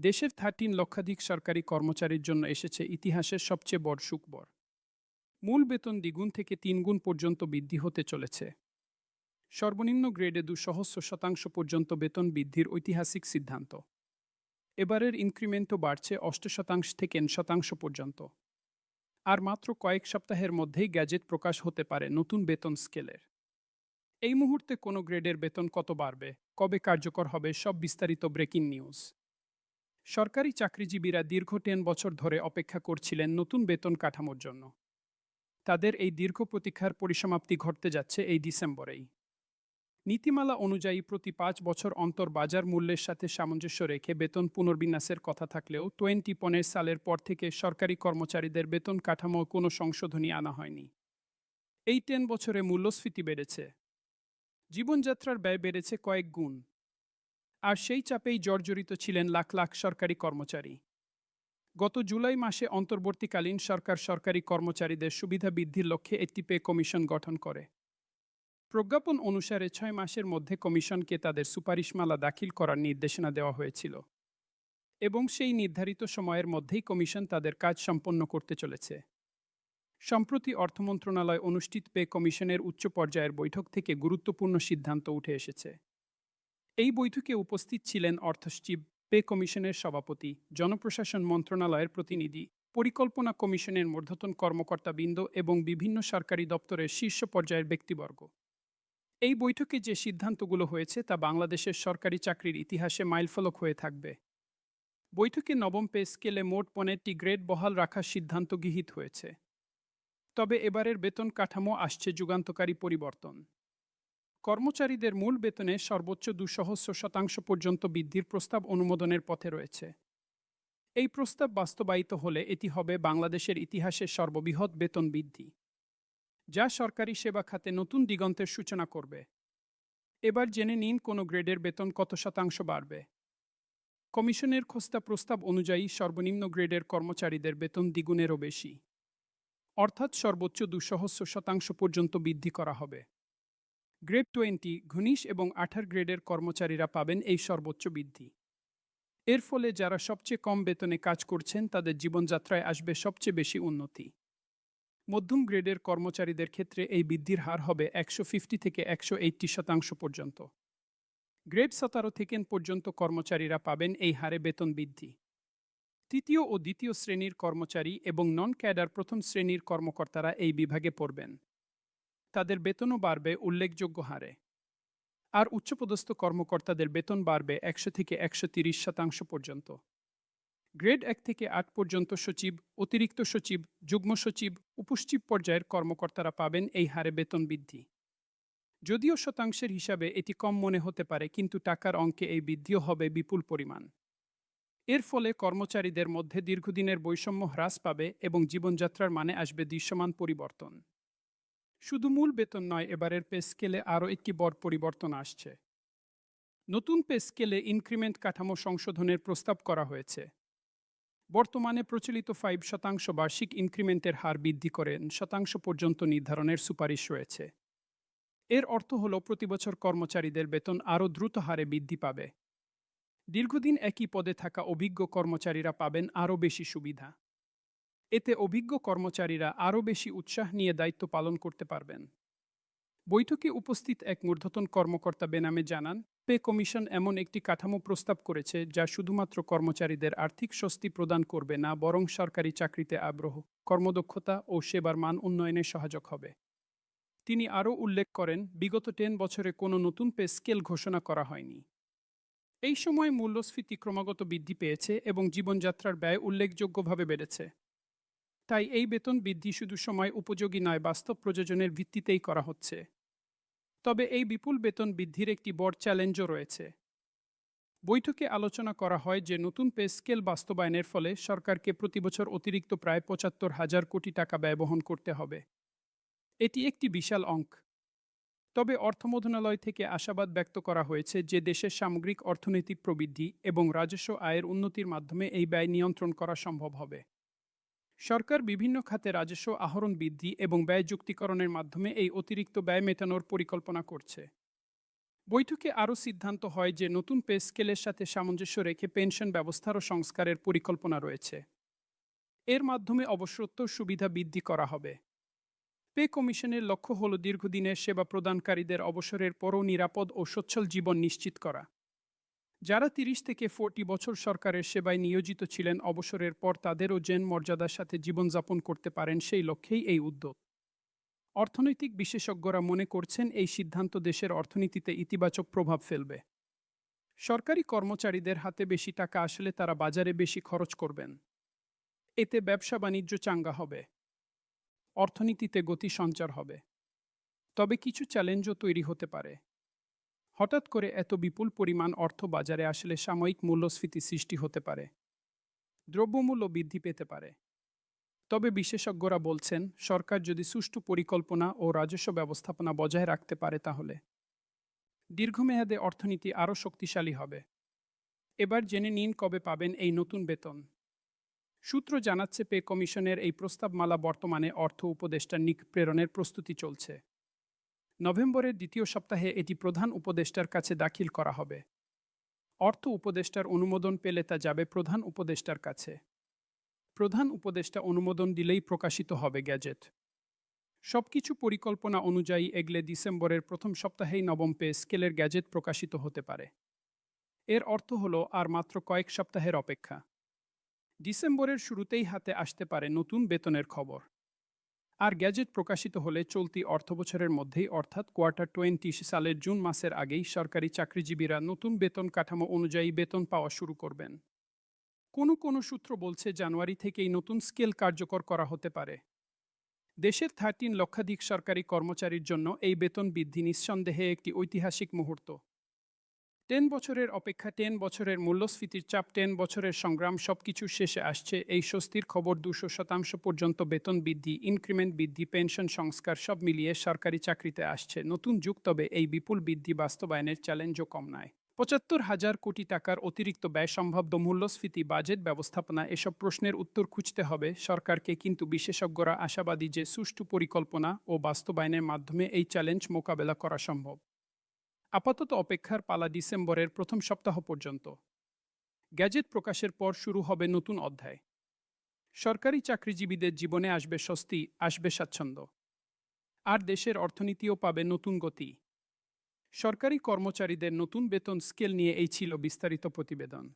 দেশের থার্টিন লক্ষাধিক সরকারি কর্মচারীর জন্য এসেছে ইতিহাসের সবচেয়ে বড় সুখবর। মূল বেতন দ্বিগুণ থেকে তিনগুণ পর্যন্ত বৃদ্ধি হতে চলেছে। সর্বনিম্ন গ্রেডে দু সহস্র শতাংশ পর্যন্ত বেতন বৃদ্ধির ঐতিহাসিক সিদ্ধান্ত। এবারের ইনক্রিমেন্টও বাড়ছে অষ্ট শতাংশ থেকে শতাংশ পর্যন্ত। আর মাত্র কয়েক সপ্তাহের মধ্যেই গ্যাজেট প্রকাশ হতে পারে নতুন বেতন স্কেলের। এই মুহূর্তে কোনো গ্রেডের বেতন কত বাড়বে, কবে কার্যকর হবে সব বিস্তারিত ব্রেকিং নিউজ। সরকারি চাকরিজীবীরা দীর্ঘ টেন বছর ধরে অপেক্ষা করছিলেন নতুন বেতন কাঠামোর জন্য। তাদের এই দীর্ঘ প্রতীক্ষার পরিসমাপ্তি ঘটতে যাচ্ছে এই ডিসেম্বরেই। নীতিমালা অনুযায়ী প্রতি পাঁচ বছর অন্তর বাজার মূল্যের সাথে সামঞ্জস্য রেখে বেতন পুনর্বিন্যাসের কথা থাকলেও টোয়েন্টি পনেরো সালের পর থেকে সরকারি কর্মচারীদের বেতন কাঠামো কোনো সংশোধনী আনা হয়নি। এই টেন বছরে মূল্যস্ফীতি বেড়েছে। জীবনযাত্রার ব্যয় বেড়েছে কয়েক গুণ। আর সেই চাপেই জর্জরিত ছিলেন লাখ লাখ সরকারি কর্মচারী। গত জুলাই মাসে অন্তর্বর্তীকালীন সরকার সরকারি কর্মচারীদের সুবিধা বৃদ্ধির লক্ষ্যে একটি পে কমিশন গঠন করে। প্রজ্ঞাপন অনুসারে ছয় মাসের মধ্যে কমিশনকে তাদের সুপারিশমালা দাখিল করার নির্দেশনা দেওয়া হয়েছিল। এবং সেই নির্ধারিত সময়ের মধ্যেই কমিশন তাদের কাজ সম্পন্ন করতে চলেছে। সম্প্রতি অর্থ মন্ত্রণালয় অনুষ্ঠিত পে কমিশনের উচ্চ পর্যায়ের বৈঠক থেকে গুরুত্বপূর্ণ সিদ্ধান্ত উঠে এসেছে। এই বৈঠকে উপস্থিত ছিলেন অর্থসচিব পে কমিশনের সভাপতি, জনপ্রশাসন মন্ত্রণালয়ের প্রতিনিধি, পরিকল্পনা কমিশনের মূর্ধতন কর্মকর্তাবৃন্দ এবং বিভিন্ন সরকারি দপ্তরের শীর্ষ পর্যায়ের ব্যক্তিবর্গ। এই বৈঠকে যে সিদ্ধান্তগুলো হয়েছে তা বাংলাদেশের সরকারি চাকরির ইতিহাসে মাইলফলক হয়ে থাকবে। বৈঠকে নবম পে স্কেলে মোট পনেরটি গ্রেড বহাল রাখার সিদ্ধান্ত গৃহীত হয়েছে। তবে এবারের বেতন কাঠামো আসছে যুগান্তকারী পরিবর্তন। কর্মচারীদের মূল বেতনে সর্বোচ্চ দুসহস্র শতাংশ পর্যন্ত বৃদ্ধির প্রস্তাব অনুমোদনের পথে রয়েছে। এই প্রস্তাব বাস্তবায়িত হলে এটি হবে বাংলাদেশের ইতিহাসের সর্ববৃহৎ বেতন বৃদ্ধি, যা সরকারি সেবা খাতে নতুন দিগন্তের সূচনা করবে। এবার জেনে নিন কোনো গ্রেডের বেতন কত শতাংশ বাড়বে। কমিশনের খোস্তা প্রস্তাব অনুযায়ী সর্বনিম্ন গ্রেডের কর্মচারীদের বেতন দ্বিগুণেরও বেশি, অর্থাৎ সর্বোচ্চ দুসহস্র শতাংশ পর্যন্ত বৃদ্ধি করা হবে। গ্রেড টোয়েন্টি ঘনিশ এবং আঠার গ্রেডের কর্মচারীরা পাবেন এই সর্বোচ্চ বৃদ্ধি। এর ফলে যারা সবচেয়ে কম বেতনে কাজ করছেন, তাদের জীবনযাত্রায় আসবে সবচেয়ে বেশি উন্নতি। মধ্যম গ্রেডের কর্মচারীদের ক্ষেত্রে এই বৃদ্ধির হার হবে একশো ফিফটি থেকে একশো শতাংশ পর্যন্ত। গ্রেড সতেরো থেকে পর্যন্ত কর্মচারীরা পাবেন এই হারে বেতন বৃদ্ধি। তৃতীয় ও দ্বিতীয় শ্রেণির কর্মচারী এবং নন ক্যাডার প্রথম শ্রেণির কর্মকর্তারা এই বিভাগে পড়বেন। তাদের বেতনও বাড়বে উল্লেখযোগ্য হারে। আর উচ্চপদস্থ কর্মকর্তাদের বেতন বাড়বে একশো থেকে একশো শতাংশ পর্যন্ত। গ্রেড এক থেকে আট পর্যন্ত সচিব, অতিরিক্ত সচিব, যুগ্ম সচিব, উপসচিব পর্যায়ের কর্মকর্তারা পাবেন এই হারে বেতন বৃদ্ধি। যদিও শতাংশের হিসাবে এটি কম মনে হতে পারে, কিন্তু টাকার অঙ্কে এই বৃদ্ধিও হবে বিপুল পরিমাণ। এর ফলে কর্মচারীদের মধ্যে দীর্ঘদিনের বৈষম্য হ্রাস পাবে এবং জীবনযাত্রার মানে আসবে দৃশ্যমান পরিবর্তন। শুধু মূল বেতন নয়, এবারের পে স্কেলে আরও একটি বড় পরিবর্তন আসছে। নতুন পে স্কেলে ইনক্রিমেন্ট কাঠামো সংশোধনের প্রস্তাব করা হয়েছে। বর্তমানে প্রচলিত ফাইভ শতাংশ বার্ষিক ইনক্রিমেন্টের হার বৃদ্ধি করেন শতাংশ পর্যন্ত নির্ধারণের সুপারিশ রয়েছে। এর অর্থ হল প্রতিবছর কর্মচারীদের বেতন আরও দ্রুত হারে বৃদ্ধি পাবে। দীর্ঘদিন একই পদে থাকা অভিজ্ঞ কর্মচারীরা পাবেন আরও বেশি সুবিধা। এতে অভিজ্ঞ কর্মচারীরা আরও বেশি উৎসাহ নিয়ে দায়িত্ব পালন করতে পারবেন। বৈঠকে উপস্থিত এক মূর্ধতন কর্মকর্তা বেনামে জানান, পে কমিশন এমন একটি কাঠামো প্রস্তাব করেছে যা শুধুমাত্র কর্মচারীদের আর্থিক স্বস্তি প্রদান করবে না, বরং সরকারি চাকরিতে আগ্রহ, কর্মদক্ষতা ও সেবার মান উন্নয়নে সহায়ক হবে। তিনি আরও উল্লেখ করেন, বিগত টেন বছরে কোনো নতুন পে স্কেল ঘোষণা করা হয়নি। এই সময় মূল্যস্ফীতি ক্রমাগত বৃদ্ধি পেয়েছে এবং জীবনযাত্রার ব্যয় উল্লেখযোগ্যভাবে বেড়েছে। তাই এই বেতন বৃদ্ধি শুধু সময় উপযোগী নয়, বাস্তব প্রযোজনের ভিত্তিতেই করা হচ্ছে। তবে এই বিপুল বেতন বৃদ্ধির একটি বড় চ্যালেঞ্জও রয়েছে। বৈঠকে আলোচনা করা হয় যে নতুন পে স্কেল বাস্তবায়নের ফলে সরকারকে প্রতিবছর অতিরিক্ত প্রায় পঁচাত্তর হাজার কোটি টাকা ব্যয়বহন করতে হবে। এটি একটি বিশাল অঙ্ক। তবে অর্থ মন্ত্রণালয় থেকে আশাবাদ ব্যক্ত করা হয়েছে যে দেশের সামগ্রিক অর্থনৈতিক প্রবৃদ্ধি এবং রাজস্ব আয়ের উন্নতির মাধ্যমে এই ব্যয় নিয়ন্ত্রণ করা সম্ভব হবে। সরকার বিভিন্ন খাতে রাজস্ব, আহরণ বৃদ্ধি এবং ব্যয় যুক্তিকরণের মাধ্যমে এই অতিরিক্ত ব্যয় মেটানোর পরিকল্পনা করছে। বৈঠকে আরও সিদ্ধান্ত হয় যে নতুন পে স্কেলের সাথে সামঞ্জস্য রেখে পেনশন ব্যবস্থারও সংস্কারের পরিকল্পনা রয়েছে। এর মাধ্যমে অবসরোত্তর সুবিধা বৃদ্ধি করা হবে। পে কমিশনের লক্ষ্য হল দীর্ঘদিনের সেবা প্রদানকারীদের অবসরের পরও নিরাপদ ও সচ্ছল জীবন নিশ্চিত করা। যারা তিরিশ থেকে ফোরটি বছর সরকারের সেবায় নিয়োজিত ছিলেন, অবসরের পর তাদেরও জেন মর্যাদার সাথে জীবনযাপন করতে পারেন সেই লক্ষ্যেই এই উদ্যোগ। অর্থনৈতিক বিশেষজ্ঞরা মনে করছেন এই সিদ্ধান্ত দেশের অর্থনীতিতে ইতিবাচক প্রভাব ফেলবে। সরকারি কর্মচারীদের হাতে বেশি টাকা আসলে তারা বাজারে বেশি খরচ করবেন। এতে ব্যবসা বাণিজ্য চাঙ্গা হবে। অর্থনীতিতে গতি সঞ্চার হবে। তবে কিছু চ্যালেঞ্জও তৈরি হতে পারে। হঠাৎ করে এত বিপুল পরিমাণ অর্থ বাজারে আসলে সাময়িক মূল্যস্ফীতি সৃষ্টি হতে পারে, দ্রব্যমূল্য বৃদ্ধি পেতে পারে। তবে বিশেষজ্ঞরা বলছেন, সরকার যদি সুষ্ঠু পরিকল্পনা ও রাজস্ব ব্যবস্থাপনা বজায় রাখতে পারে তাহলে দীর্ঘমেয়াদে অর্থনীতি আরও শক্তিশালী হবে। এবার জেনে নিন কবে পাবেন এই নতুন বেতন। সূত্র জানাচ্ছে, পে কমিশনের এই প্রস্তাবমালা বর্তমানে অর্থ উপদেষ্টা নিক প্রেরণের প্রস্তুতি চলছে। নভেম্বরের দ্বিতীয় সপ্তাহে এটি প্রধান উপদেষ্টার কাছে দাখিল করা হবে। অর্থ উপদেষ্টার অনুমোদন পেলে তা যাবে প্রধান উপদেষ্টার কাছে। প্রধান উপদেষ্টা অনুমোদন দিলেই প্রকাশিত হবে গ্যাজেট। সবকিছু পরিকল্পনা অনুযায়ী এগলে ডিসেম্বরের প্রথম সপ্তাহেই নবম পে স্কেলের গ্যাজেট প্রকাশিত হতে পারে। এর অর্থ হল আর মাত্র কয়েক সপ্তাহের অপেক্ষা। ডিসেম্বরের শুরুতেই হাতে আসতে পারে নতুন বেতনের খবর। আর গ্যাজেট প্রকাশিত হলে চলতি অর্থবছরের মধ্যেই, অর্থাৎ কোয়ার্টার টোয়েন্টি সালের জুন মাসের আগেই সরকারি চাকরিজীবীরা নতুন বেতন কাঠামো অনুযায়ী বেতন পাওয়া শুরু করবেন। কোনো কোনো সূত্র বলছে জানুয়ারি থেকেই নতুন স্কেল কার্যকর করা হতে পারে। দেশের থার্টিন লক্ষাধিক সরকারি কর্মচারীর জন্য এই বেতন বৃদ্ধি নিঃসন্দেহে একটি ঐতিহাসিক মুহূর্ত। টেন বছরের অপেক্ষা, টেন বছরের মূল্যস্ফীতির চাপ, টেন বছরের সংগ্রাম সব সবকিছু শেষে আসছে। এই স্বস্তির খবর দুশো শতাংশ পর্যন্ত বেতন বৃদ্ধি, ইনক্রিমেন্ট বৃদ্ধি, পেনশন সংস্কার সব মিলিয়ে সরকারি চাকরিতে আসছে। নতুন যুগ, তবে এই বিপুল বৃদ্ধি বাস্তবায়নের চ্যালেঞ্জও কম নয়। পঁচাত্তর হাজার কোটি টাকার অতিরিক্ত ব্যয় সম্ভাব্য মূল্যস্ফীতি, বাজেট ব্যবস্থাপনা, এসব প্রশ্নের উত্তর খুঁজতে হবে। সরকারকে কিন্তু বিশেষজ্ঞরা আশাবাদী যে সুষ্ঠু পরিকল্পনা ও বাস্তবায়নের মাধ্যমে এই চ্যালেঞ্জ মোকাবেলা করা সম্ভব। আপাতত অপেক্ষার পালা ডিসেম্বরের প্রথম সপ্তাহ পর্যন্ত। গ্যাজেট প্রকাশের পর শুরু হবে নতুন অধ্যায়। সরকারি চাকরিজীবীদের জীবনে আসবে স্বস্তি, আসবে স্বাচ্ছন্দ্য। আর দেশের অর্থনীতিও পাবে নতুন গতি। সরকারি কর্মচারীদের নতুন বেতন স্কেল নিয়ে এই ছিল বিস্তারিত প্রতিবেদন।